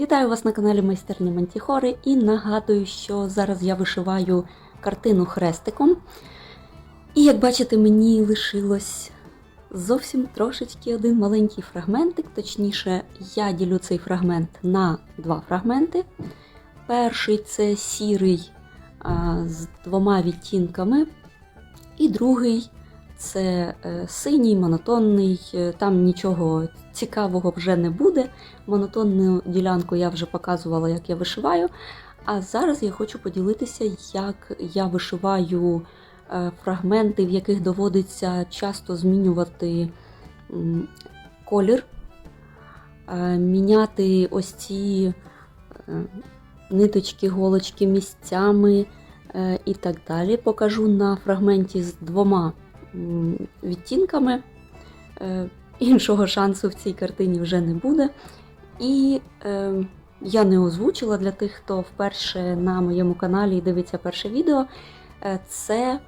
Вітаю вас на каналі Майстерні Мантіхори і нагадую, що зараз я вишиваю картину хрестиком. І як бачите, мені лишилось зовсім трошечки один маленький фрагментик. Точніше, я ділю цей фрагмент на два фрагменти. Перший це сірий а, з двома відтінками, і другий це е, синій, монотонний, е, там нічого цікавого вже не буде. Монотонну ділянку я вже показувала, як я вишиваю. А зараз я хочу поділитися, як я вишиваю е, фрагменти, в яких доводиться часто змінювати колір, е, міняти ось ці е, ниточки, голочки місцями і так далі. Покажу на фрагменті з двома відтінками. Іншого шансу в цій картині вже не буде. І е, я не озвучила для тих, хто вперше на моєму каналі дивиться перше відео. Е, це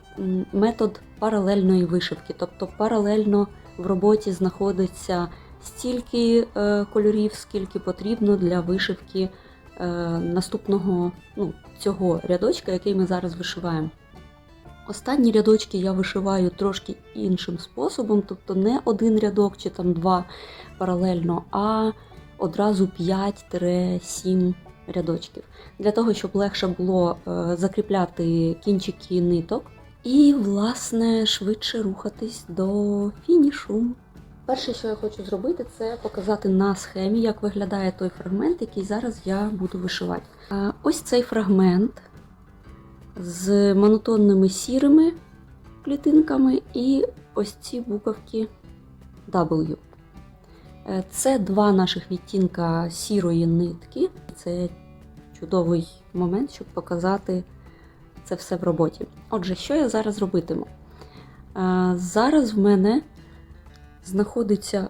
метод паралельної вишивки. Тобто паралельно в роботі знаходиться стільки е, кольорів, скільки потрібно для вишивки е, наступного ну, цього рядочка, який ми зараз вишиваємо. Останні рядочки я вишиваю трошки іншим способом, тобто не один рядок чи там два паралельно, а одразу 5-7 рядочків. Для того, щоб легше було е, закріпляти кінчики ниток і, власне, швидше рухатись до фінішу. Перше, що я хочу зробити, це показати на схемі, як виглядає той фрагмент, який зараз я буду вишивати. Е, Ось цей фрагмент з монотонними сірими клітинками і ось ці буковки W. Е, Це два наших відтінка сірої нитки. Це чудовий момент, щоб показати це все в роботі. Отже, що я зараз робитиму? Е, Зараз в мене знаходиться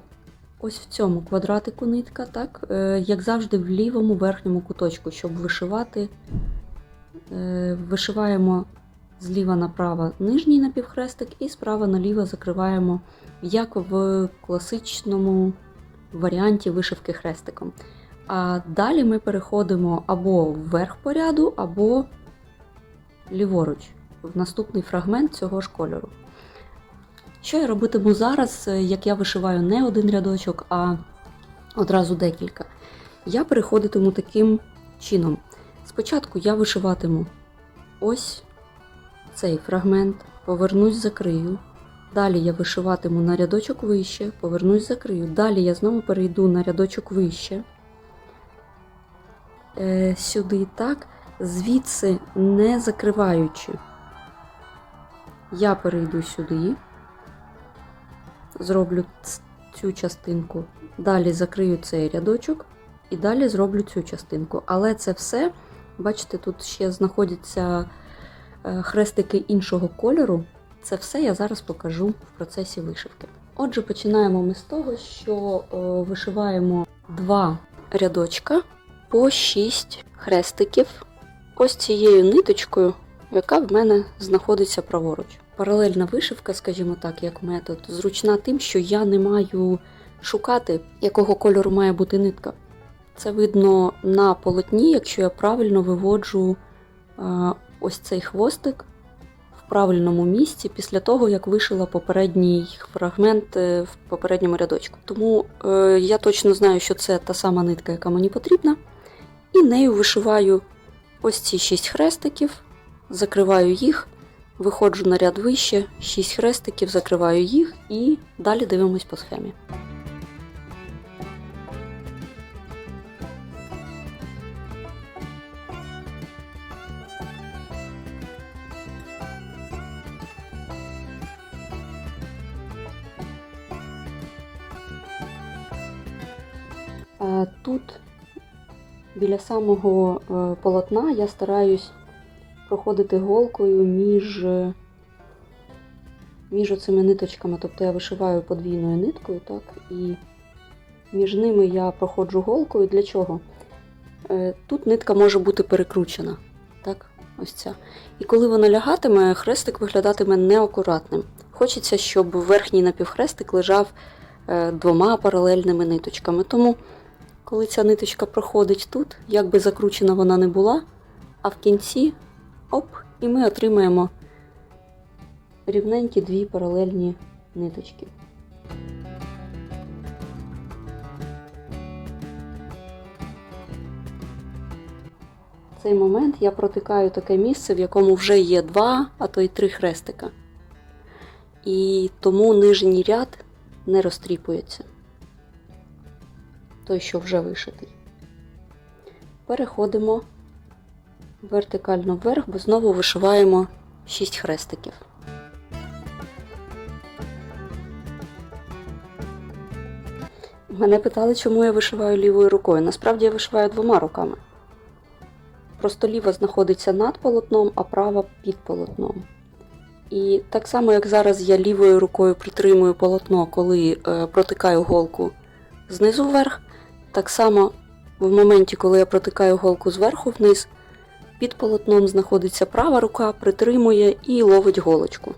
ось в цьому квадратику нитка, так? Е, як завжди, в лівому верхньому куточку, щоб вишивати Вишиваємо зліва направо нижній напівхрестик і справа наліво закриваємо, як в класичному варіанті вишивки хрестиком. А далі ми переходимо або вверх по ряду, або ліворуч, в наступний фрагмент цього ж кольору. Що я робитиму зараз, е, як я вишиваю не один рядочок, а одразу декілька? Я переходитиму таким чином. Спочатку я вишиватиму ось цей фрагмент, повернусь, закрию. Далі я вишиватиму на рядочок вище, повернусь, закрию. Далі я знову перейду на рядочок вище. Е, сюди так, звідси не закриваючи. Я перейду сюди, зроблю цю частинку. Далі закрию цей рядочок і далі зроблю цю частинку. Але це все. Бачите, тут ще знаходяться е, хрестики іншого кольору. Це все я зараз покажу в процесі вишивки. Отже, починаємо ми з того, що е, вишиваємо два рядочка по 6 хрестиків ось цією ниточкою, яка в мене знаходиться праворуч. Паралельна вишивка, скажімо так, як метод, зручна тим, що я не маю шукати, якого кольору має бути нитка. Це видно на полотні, якщо я правильно виводжу е, ось цей хвостик правильному місці після того, як вишила попередній фрагмент е, в попередньому рядочку. Тому е, я точно знаю, що це та сама нитка, яка мені потрібна. І нею вишиваю ось ці 6 хрестиків, закриваю їх, виходжу на ряд вище, 6 хрестиків, закриваю їх і далі дивимось по схемі. Тут біля самого е, полотна я стараюсь проходити голкою між, е, між оцими ниточками. Тобто я вишиваю подвійною ниткою, так, і між ними я проходжу голкою. Для чого? Е, Тут нитка може бути перекручена. Так, ось ця. І коли вона лягатиме, хрестик виглядатиме неакуратним. Хочеться, щоб верхній напівхрестик лежав е, двома паралельними ниточками. Тому коли ця ниточка проходить тут, як би закручена вона не була, а в кінці оп, і ми отримаємо рівненькі дві паралельні ниточки. В цей момент я протикаю таке місце, в якому вже є два, а то й три хрестика. І тому нижній ряд не розтріпується. Той, що вже вишитий. Переходимо вертикально вверх, бо знову вишиваємо 6 хрестиків. Мене питали, чому я вишиваю лівою рукою. Насправді я вишиваю двома руками. Просто ліва знаходиться над полотном, а права під полотном. І так само, як зараз я лівою рукою притримую полотно, коли е, протикаю голку знизу вверх, так само в моменті, коли я протикаю голку зверху вниз, під полотном знаходиться права рука, притримує і ловить голочку.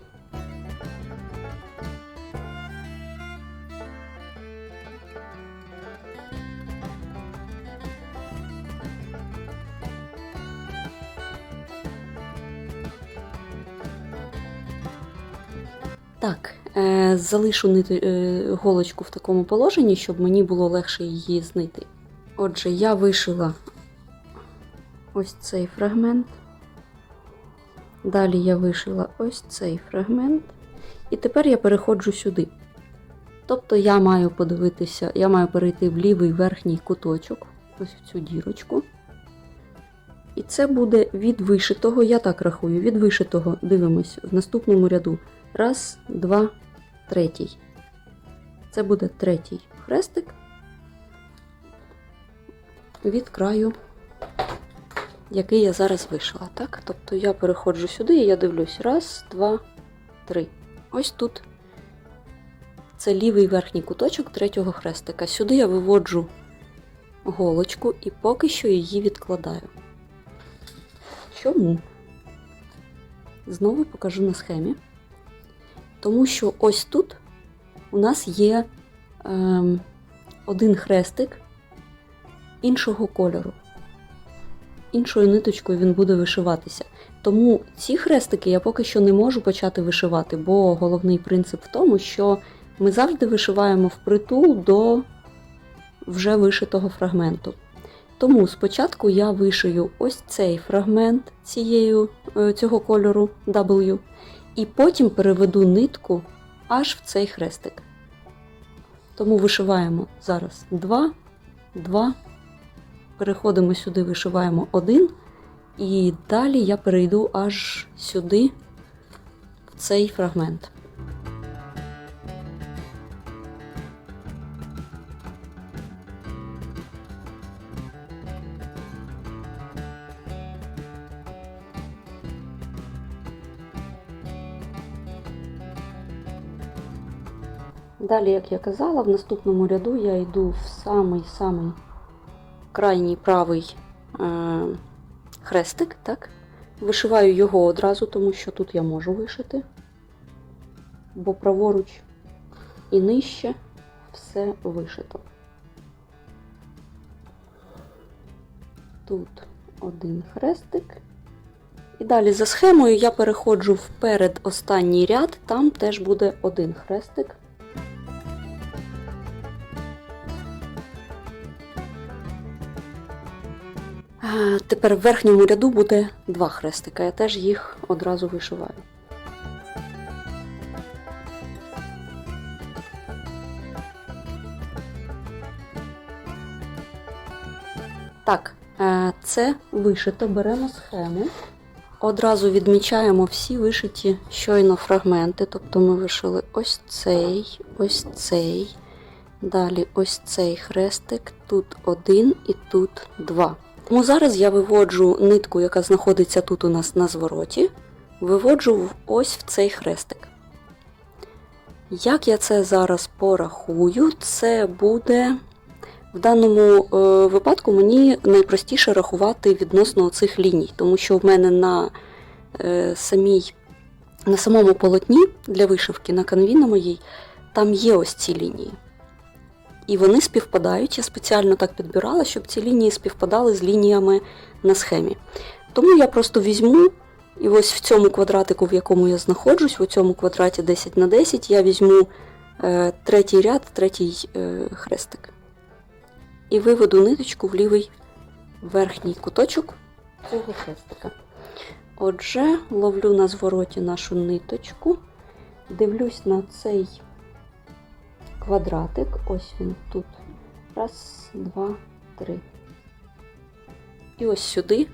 Так, залишу нити, е, голочку в такому положенні, щоб мені було легше її знайти. Отже, я вишила ось цей фрагмент. Далі я вишила ось цей фрагмент. І тепер я переходжу сюди. Тобто я маю подивитися, я маю перейти в лівий верхній куточок, ось в цю дірочку. І це буде від вишитого, я так рахую, від вишитого, дивимось, в наступному ряду. Раз, два, третій. Це буде третій хрестик від краю, який я зараз вишила. Так? Тобто я переходжу сюди і я дивлюсь. Раз, два, три. Ось тут. Це лівий верхній куточок третього хрестика. Сюди я виводжу голочку і поки що її відкладаю. Чому? Знову покажу на схемі. Тому що ось тут у нас є ем, один хрестик іншого кольору. Іншою ниточкою він буде вишиватися. Тому ці хрестики я поки що не можу почати вишивати, бо головний принцип в тому, що ми завжди вишиваємо впритул до вже вишитого фрагменту. Тому спочатку я вишию ось цей фрагмент цією, е, цього кольору W, і потім переведу нитку аж в цей хрестик. Тому вишиваємо зараз 2, 2, переходимо сюди, вишиваємо 1, і далі я перейду аж сюди, в цей фрагмент. Далі, як я казала, в наступному ряду я йду в самий-самий крайній правий е, хрестик, так? Вишиваю його одразу, тому що тут я можу вишити, бо праворуч і нижче все вишито. Тут один хрестик. І далі за схемою я переходжу вперед останній ряд, там теж буде один хрестик. Тепер в верхньому ряду буде два хрестика, я теж їх одразу вишиваю. Так, е, це вишито, беремо схему. Одразу відмічаємо всі вишиті щойно фрагменти. Тобто ми вишили ось цей, ось цей, далі ось цей хрестик, тут один і тут два. Тому зараз я виводжу нитку, яка знаходиться тут у нас на звороті, виводжу ось в цей хрестик. Як я це зараз порахую, це буде в даному е, випадку мені найпростіше рахувати відносно цих ліній, тому що в мене на, е, самій, на самому полотні для вишивки на канві на моїй там є ось ці лінії. І вони співпадають. Я спеціально так підбирала, щоб ці лінії співпадали з лініями на схемі. Тому я просто візьму, і ось в цьому квадратику, в якому я знаходжусь, в цьому квадраті 10 на 10, я візьму е, третій ряд, третій е, хрестик. І виведу ниточку в лівий верхній куточок цього хрестика. Отже, ловлю на звороті нашу ниточку, дивлюсь на цей квадратик. Ось він тут. Раз, два, три. І ось сюди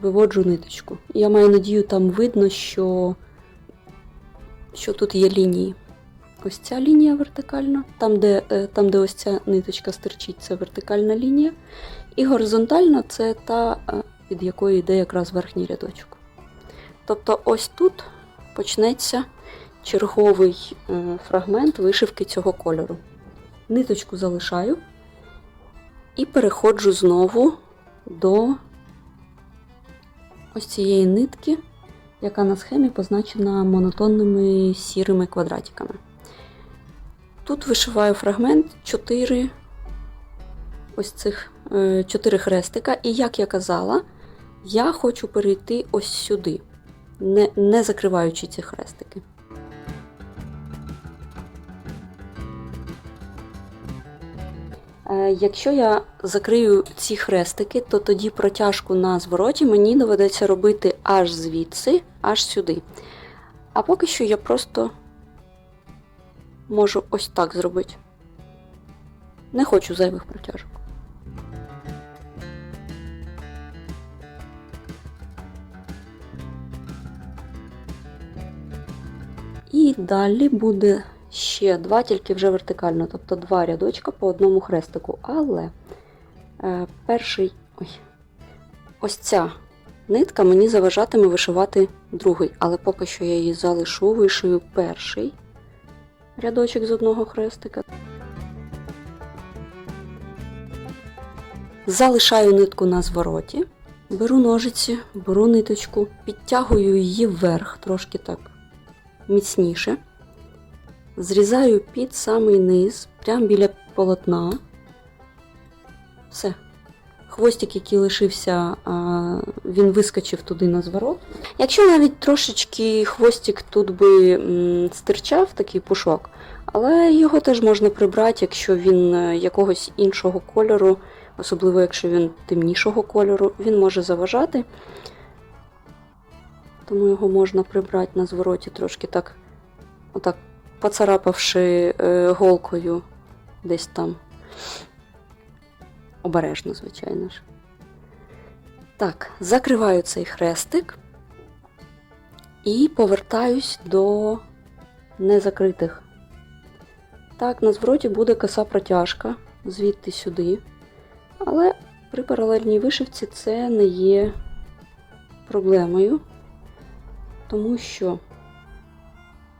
виводжу ниточку. Я маю надію, там видно, що, що тут є лінії. Ось ця лінія вертикальна, там де, е, там, де ось ця ниточка стирчить, це вертикальна лінія. І горизонтальна це та, е, від якої йде якраз верхній рядочок. Тобто ось тут почнеться черговий е, фрагмент вишивки цього кольору. Ниточку залишаю і переходжу знову до ось цієї нитки, яка на схемі позначена монотонними сірими квадратиками. Тут вишиваю фрагмент 4 ось цих 4 хрестика, і як я казала, я хочу перейти ось сюди, не, не закриваючи ці хрестики. Якщо я закрию ці хрестики, то тоді протяжку на звороті мені доведеться робити аж звідси, аж сюди. А поки що я просто можу ось так зробити. Не хочу зайвих протяжок. І далі буде ще два, тільки вже вертикально, тобто два рядочка по одному хрестику. Але е, перший, ой, ось ця нитка мені заважатиме вишивати другий, але поки що я її залишу, вишию перший рядочок з одного хрестика. Залишаю нитку на звороті, беру ножиці, беру ниточку, підтягую її вверх, трошки так міцніше. Зрізаю під самий низ, прямо біля полотна. Все. Хвостик, який лишився, він вискочив туди на зворот. Якщо навіть трошечки хвостик тут би стирчав, такий пушок, але його теж можна прибрати, якщо він е, якогось іншого кольору, особливо якщо він темнішого кольору, він може заважати. Тому його можна прибрати на звороті трошки так, отак поцарапавши е, голкою десь там. Обережно, звичайно ж. Так, закриваю цей хрестик і повертаюсь до незакритих. Так, на звороті буде коса протяжка звідти сюди. Але при паралельній вишивці це не є проблемою, тому що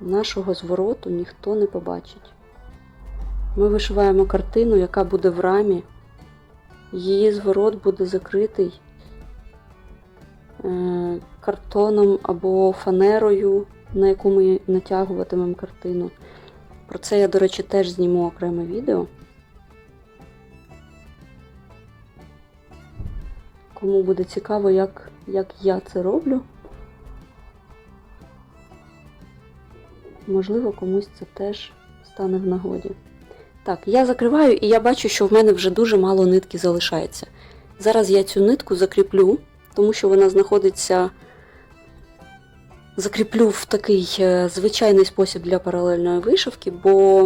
нашого звороту ніхто не побачить. Ми вишиваємо картину, яка буде в рамі. Її зворот буде закритий е, картоном або фанерою, на яку ми натягуватимемо картину. Про це я, до речі, теж зніму окреме відео. Кому буде цікаво, як, як я це роблю. Можливо, комусь це теж стане в нагоді. Так, я закриваю і я бачу, що в мене вже дуже мало нитки залишається. Зараз я цю нитку закріплю, тому що вона знаходиться. Закріплю в такий е, звичайний спосіб для паралельної вишивки, бо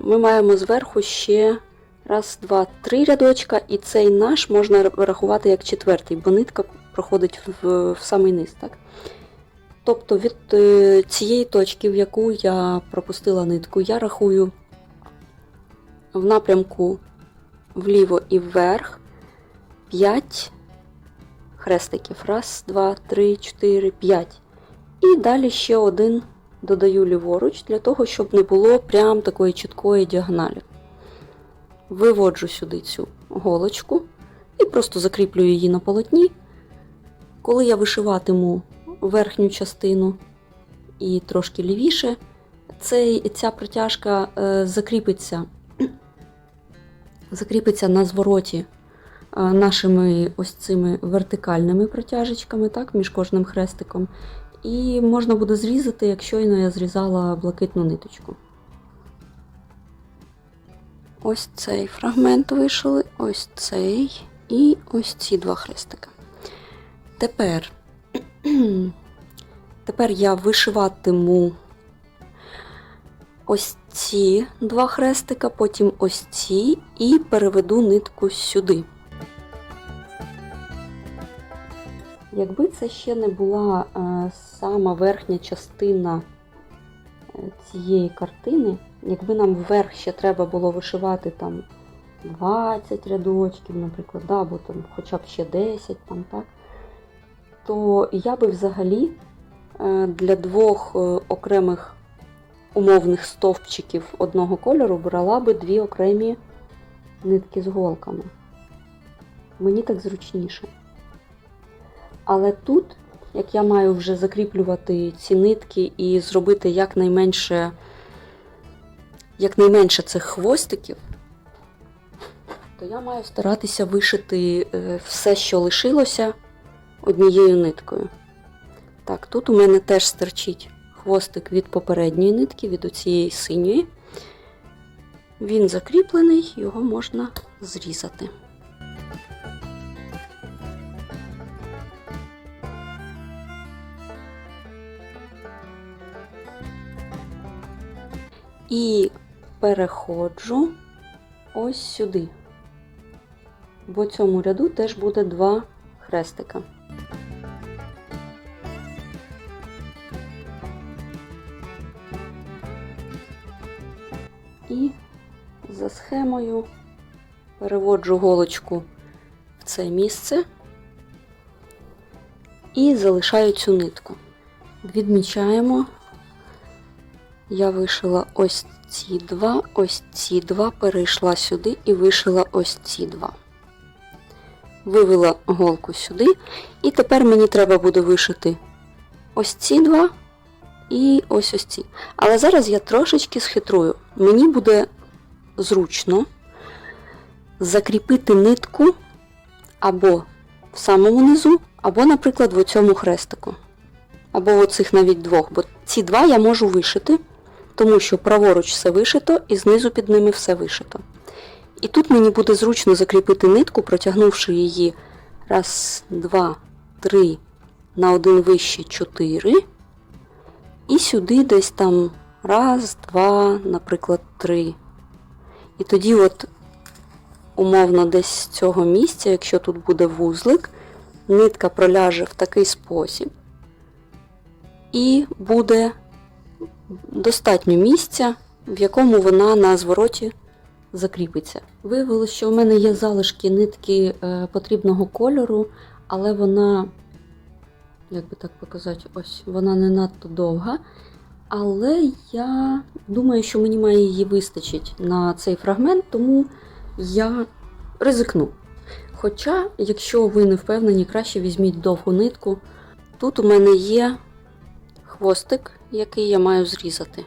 ми маємо зверху ще раз, два, три рядочка, і цей наш можна рахувати як четвертий, бо нитка проходить в, в самий низ. Так? Тобто від е, цієї точки, в яку я пропустила нитку, я рахую в напрямку вліво і вверх 5 хрестиків. Раз, два, три, чотири, п'ять. І далі ще один додаю ліворуч, для того, щоб не було прям такої чіткої діагоналі. Виводжу сюди цю голочку і просто закріплюю її на полотні. Коли я вишиватиму верхню частину і трошки лівіше, цей, ця протяжка е, закріпиться закріпиться на звороті е, нашими ось цими вертикальними протяжечками, так, між кожним хрестиком. І можна буде зрізати, як щойно я зрізала блакитну ниточку. Ось цей фрагмент вишили, ось цей і ось ці два хрестика. Тепер, тепер я вишиватиму ось ці два хрестика, потім ось ці, і переведу нитку сюди. Якби це ще не була е, сама верхня частина е, цієї картини, якби нам вверх ще треба було вишивати там 20 рядочків, наприклад, да, або там хоча б ще 10, там, так, то я би взагалі е, для двох е, окремих умовних стовпчиків одного кольору брала би дві окремі нитки з голками. Мені так зручніше. Але тут, як я маю вже закріплювати ці нитки і зробити якнайменше, якнайменше цих хвостиків, то я маю старатися вишити е, все, що лишилося, однією ниткою. Так, тут у мене теж стерчить хвостик від попередньої нитки, від оцієї синьої. Він закріплений, його можна зрізати. І переходжу ось сюди. В цьому ряду теж буде два хрестика. І за схемою переводжу голочку в це місце і залишаю цю нитку. Відмічаємо, я вишила ось ці два, ось ці два, перейшла сюди і вишила ось ці два. Вивела голку сюди, і тепер мені треба буде вишити ось ці два і ось ось ці. Але зараз я трошечки схитрую. Мені буде зручно закріпити нитку або в самому низу, або, наприклад, в цьому хрестику. Або в оцих навіть двох. Бо ці два я можу вишити, тому що праворуч все вишито і знизу під ними все вишито. І тут мені буде зручно закріпити нитку, протягнувши її раз, два, три, на один вище чотири. І сюди десь там раз, два, наприклад, три. І тоді, от, умовно, десь з цього місця, якщо тут буде вузлик, нитка проляже в такий спосіб. І буде достатньо місця, в якому вона на звороті закріпиться. Виявилося, що у мене є залишки нитки е, потрібного кольору, але вона як би так показати, ось вона не надто довга. Але я думаю, що мені має її вистачить на цей фрагмент, тому я ризикну. Хоча, якщо ви не впевнені, краще візьміть довгу нитку. Тут у мене є хвостик, який я маю зрізати.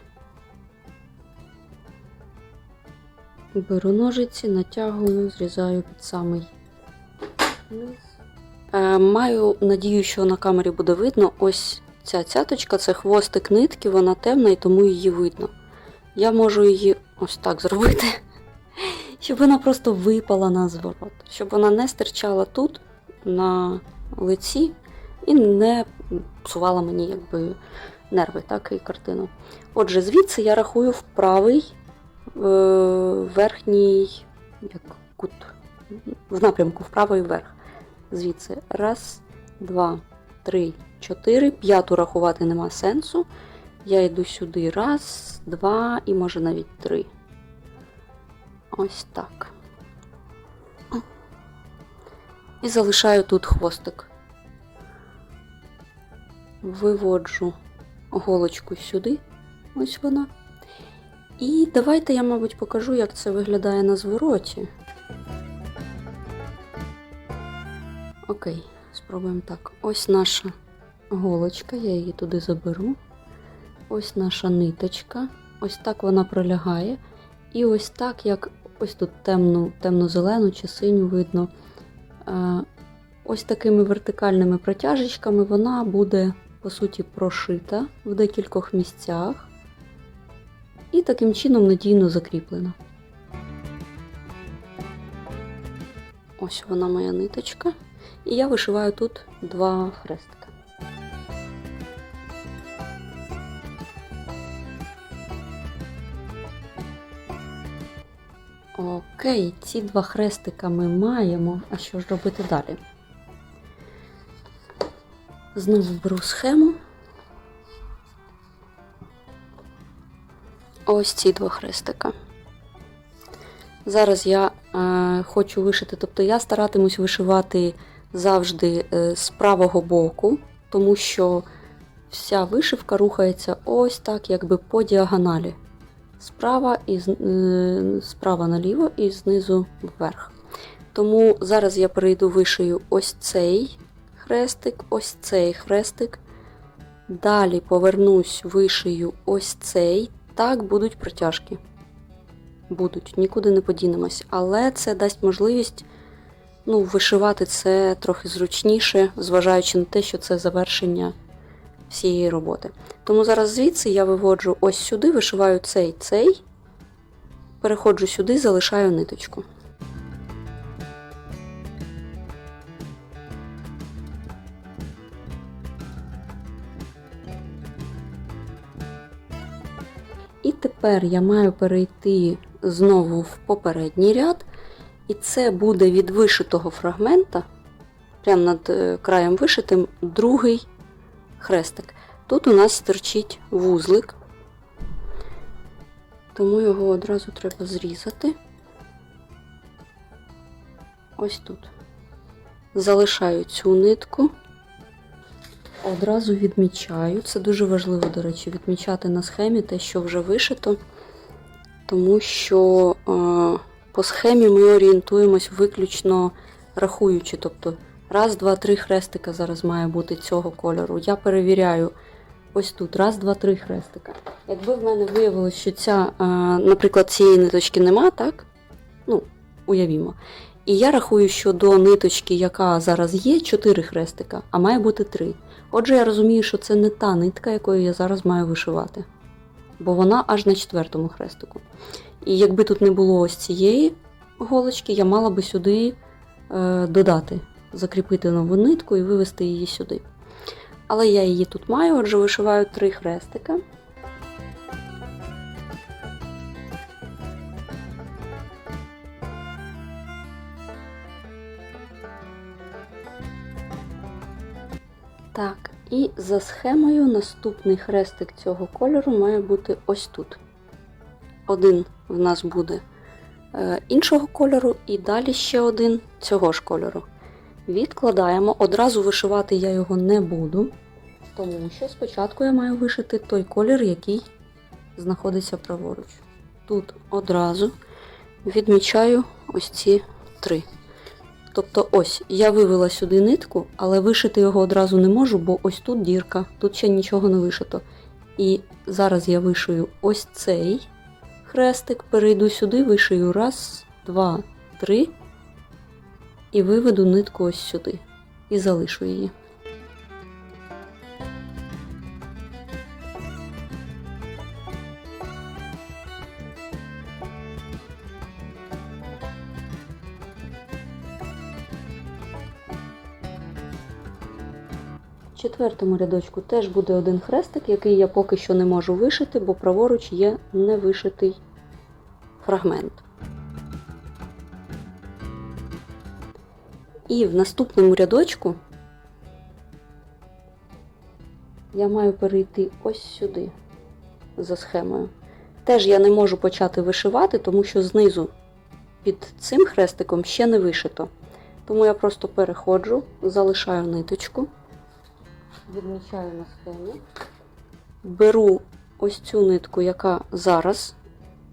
Беру ножиці, натягую, зрізаю під самий низ. Е, Маю надію, що на камері буде видно. Ось ця цяточка це хвостик нитки, вона темна і тому її видно. Я можу її ось так зробити, щоб вона просто випала на зворот, щоб вона не стирчала тут, на лиці, і не псувала мені якби нерви, так і картину. Отже, звідси я рахую в правий верхній як кут, в напрямку вправо і вверх звідси. Раз, два, три, чотири. П'яту рахувати нема сенсу. Я йду сюди. Раз, два і може навіть три. Ось так. І залишаю тут хвостик. Виводжу голочку сюди. Ось вона. І давайте я, мабуть, покажу, як це виглядає на звороті. Окей, спробуємо так. Ось наша голочка, я її туди заберу. Ось наша ниточка. Ось так вона пролягає. І ось так, як ось тут темну, темно-зелену чи синю видно. Е, Ось такими вертикальними протяжечками вона буде, по суті, прошита в декількох місцях і таким чином надійно закріплена. Ось вона моя ниточка. І я вишиваю тут два хрестика. Окей, ці два хрестика ми маємо. А що ж робити далі? Знову беру схему. Ось ці два хрестика. Зараз я е, хочу вишити, тобто я старатимусь вишивати завжди е, з правого боку, тому що вся вишивка рухається ось так, якби по діагоналі. Справа, і, е, справа наліво і знизу вверх. Тому зараз я перейду вишию ось цей хрестик, ось цей хрестик. Далі повернусь, вишию ось цей. Так будуть протяжки. Будуть, нікуди не подінемось. Але це дасть можливість ну, вишивати це трохи зручніше, зважаючи на те, що це завершення всієї роботи. Тому зараз звідси я виводжу ось сюди, вишиваю цей цей, переходжу сюди, залишаю ниточку. Тепер я маю перейти знову в попередній ряд, і це буде від вишитого фрагмента, прямо над е, краєм вишитим, другий хрестик. Тут у нас стирчить вузлик, тому його одразу треба зрізати. Ось тут. Залишаю цю нитку. Одразу відмічаю. Це дуже важливо, до речі, відмічати на схемі те, що вже вишито, тому що е, по схемі ми орієнтуємось виключно рахуючи. Тобто, раз, два, три хрестика зараз має бути цього кольору. Я перевіряю ось тут, раз, два, три хрестика. Якби в мене виявилось, що ця, е, наприклад, цієї ниточки нема, так? Ну, уявімо. І я рахую, що до ниточки, яка зараз є, 4 хрестика, а має бути 3. Отже, я розумію, що це не та нитка, якою я зараз маю вишивати. Бо вона аж на четвертому хрестику. І якби тут не було ось цієї голочки, я мала би сюди е, додати, закріпити нову нитку і вивести її сюди. Але я її тут маю, отже, вишиваю три хрестика. Так, і за схемою наступний хрестик цього кольору має бути ось тут. Один в нас буде е, іншого кольору, і далі ще один цього ж кольору. Відкладаємо, одразу вишивати я його не буду, тому що спочатку я маю вишити той колір, який знаходиться праворуч. Тут одразу відмічаю ось ці три. Тобто ось я вивела сюди нитку, але вишити його одразу не можу, бо ось тут дірка, тут ще нічого не вишито. І зараз я вишию ось цей хрестик, перейду сюди, вишию раз, два, три і виведу нитку ось сюди. І залишу її. Четвертому рядочку теж буде один хрестик, який я поки що не можу вишити, бо праворуч є невишитий фрагмент. І в наступному рядочку я маю перейти ось сюди за схемою. Теж я не можу почати вишивати, тому що знизу під цим хрестиком ще не вишито. Тому я просто переходжу, залишаю ниточку, відмічаю на схемі, беру ось цю нитку, яка зараз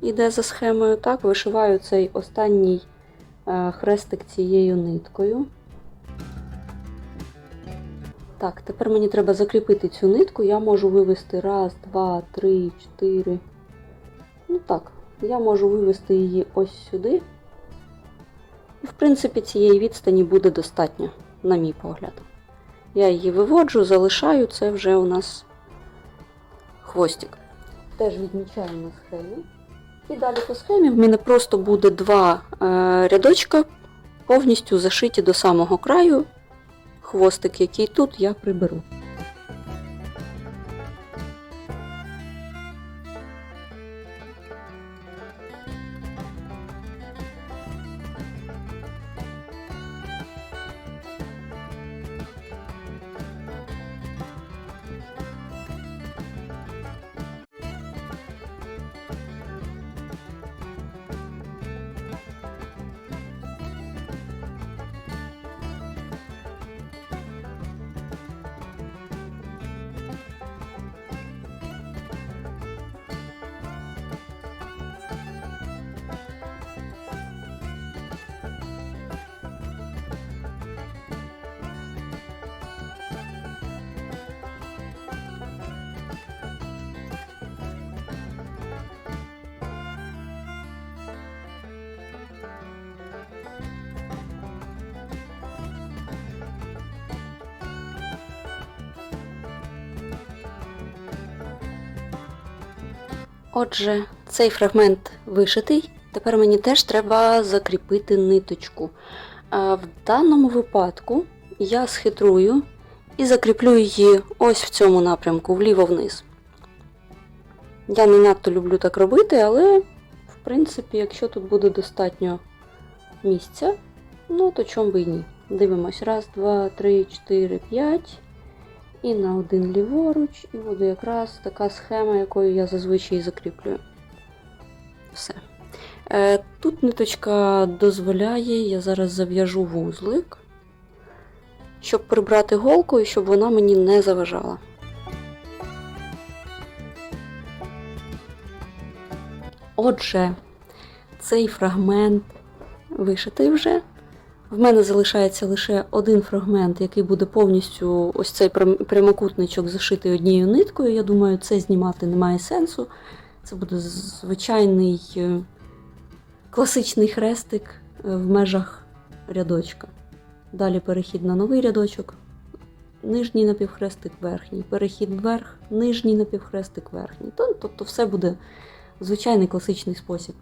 іде за схемою, так, вишиваю цей останній е, хрестик цією ниткою. Так, тепер мені треба закріпити цю нитку. Я можу вивести раз, два, три, чотири. Ну так, я можу вивести її ось сюди. І, в принципі, цієї відстані буде достатньо, на мій погляд. Я її виводжу, залишаю, це вже у нас хвостик. Теж відмічаю на схемі. І далі по схемі в мене просто буде два е, рядочка, повністю зашиті до самого краю. Хвостик, який тут, я приберу. Отже, цей фрагмент вишитий. Тепер мені теж треба закріпити ниточку. В даному випадку я схитрую і закріплю її ось в цьому напрямку, вліво-вниз. Я не надто люблю так робити, але, в принципі, якщо тут буде достатньо місця, ну то чом би і ні. Дивимось. Раз, два, три, чотири, п'ять. І на один ліворуч, і буде якраз така схема, якою я зазвичай закріплюю. Все. Е, Тут ниточка дозволяє, я зараз зав'яжу вузлик, щоб прибрати голку і щоб вона мені не заважала. Отже, цей фрагмент вишитий вже. В мене залишається лише один фрагмент, який буде повністю ось цей прямокутничок зашитий однією ниткою. Я думаю, це знімати немає сенсу. Це буде звичайний е, класичний хрестик е, в межах рядочка. Далі перехід на новий рядочок, нижній напівхрестик верхній, перехід вверх, нижній напівхрестик верхній. Тобто все буде звичайний класичний спосіб.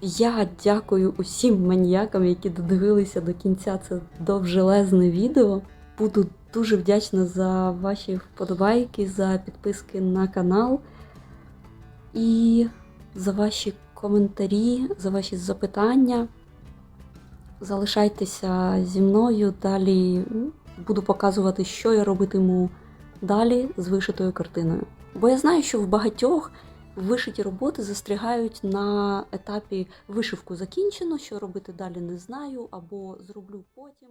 Я дякую усім маніякам, які додивилися до кінця це довжелезне відео. Буду дуже вдячна за ваші вподобайки, за підписки на канал і за ваші коментарі, за ваші запитання. Залишайтеся зі мною. Далі буду показувати, що я робитиму далі з вишитою картиною. Бо я знаю, що в багатьох вишиті роботи застрягають на етапі вишивку закінчено, що робити далі не знаю, або зроблю потім.